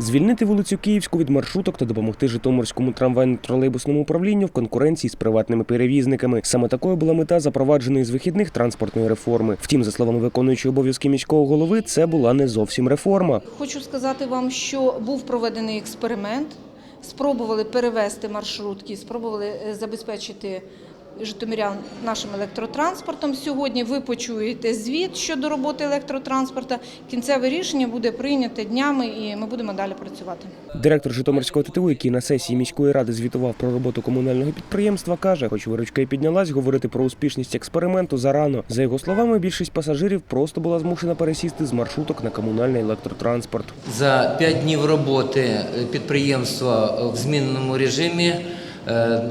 Звільнити вулицю Київську від маршруток та допомогти Житомирському трамвайно-тролейбусному управлінню в конкуренції з приватними перевізниками. Саме такою була мета запровадженої з вихідних транспортної реформи. Втім, за словами виконуючої обов'язки міського голови, це була не зовсім реформа. Хочу сказати вам, що був проведений експеримент. Спробували перевести маршрутки, спробували е, забезпечити житомирян нашим електротранспортом. Сьогодні ви почуєте звіт щодо роботи електротранспорту. Кінцеве рішення буде прийнято днями, і ми будемо далі працювати. Директор Житомирського ТТУ, який на сесії міської ради звітував про роботу комунального підприємства, каже, хоч виручка і піднялась, говорити про успішність експерименту зарано. За його словами, більшість пасажирів просто була змушена пересісти з маршруток на комунальний електротранспорт. За 5 днів роботи підприємства в зміненому режимі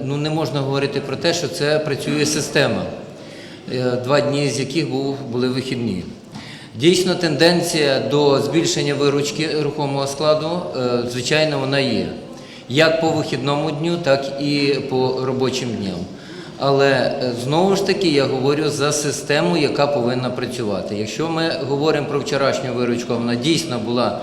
ну, не можна говорити про те, що це працює система, е, два дні з яких були вихідні. Дійсно, тенденція до збільшення виручки рухомого складу, е, звичайно, вона є. Як по вихідному дню, так і по робочим дням. Але е, знову ж таки я говорю за систему, яка повинна працювати. Якщо ми говоримо про вчорашню виручку, вона дійсно була е,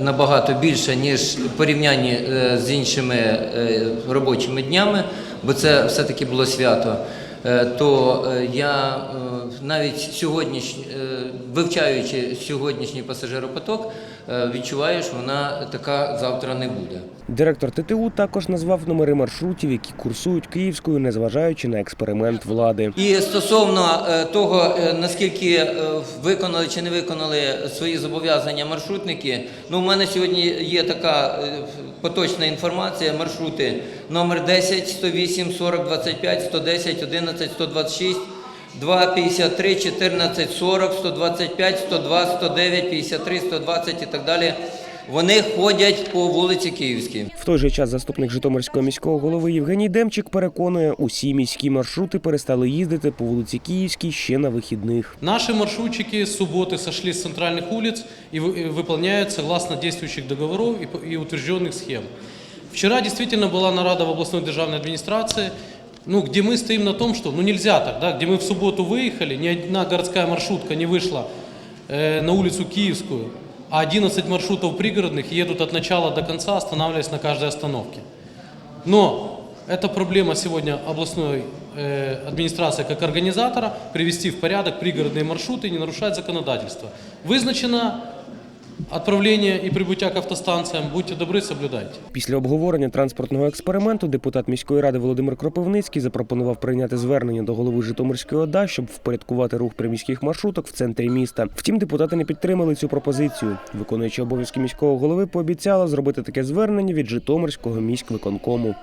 набагато більше, ніж в порівнянні е, з іншими е, робочими днями, бо це все-таки було свято. Е, То е, я е, навіть сьогодніш, е, вивчаючи сьогоднішній пасажиропоток, відчуваю, що вона така завтра не буде. Директор ТТУ також назвав номери маршрутів, які курсують київською, незважаючи на експеримент влади. І стосовно того, наскільки виконали чи не виконали свої зобов'язання маршрутники, ну, у мене сьогодні є така поточна інформація. Маршрути номер 10, 108, 40, 25, 110, 11, 126, 2, 53, 14, 40, 125, 102, 109, 53, 120 і так далі. Вони ходять по вулиці Київській. В той же час заступник Житомирського міського голови Євгеній Демчик переконує, усі міські маршрути перестали їздити по вулиці Київській ще на вихідних. Наши маршрутчики с субботы сошли с центральных улиц и вы- и выполняют согласно действующих договоров и по- и утвержденных схем. Вчера действительно была нарада в областной державной администрации, Ну, где мы стоим на том, что ну, нельзя так, да, где мы в субботу выехали, ни одна городская маршрутка не вышла э, на улицу Киевскую, а 11 маршрутов пригородных едут от начала до конца, останавливаясь на каждой остановке. Но это проблема сегодня областной э, администрации как организатора привести в порядок пригородные маршруты и не нарушать законодательство. Вызначено отправление и прибытие к автостанциям. Будьте добры, соблюдайте. Після обговорення транспортного експерименту депутат міської ради Володимир Кропивницький запропонував прийняти звернення до голови Житомирської ОДА, щоб впорядкувати рух приміських маршруток в центрі міста. Втім, депутати не підтримали цю пропозицію. Виконуючи обов'язки міського голови, пообіцяла зробити таке звернення від Житомирського міськвиконкому.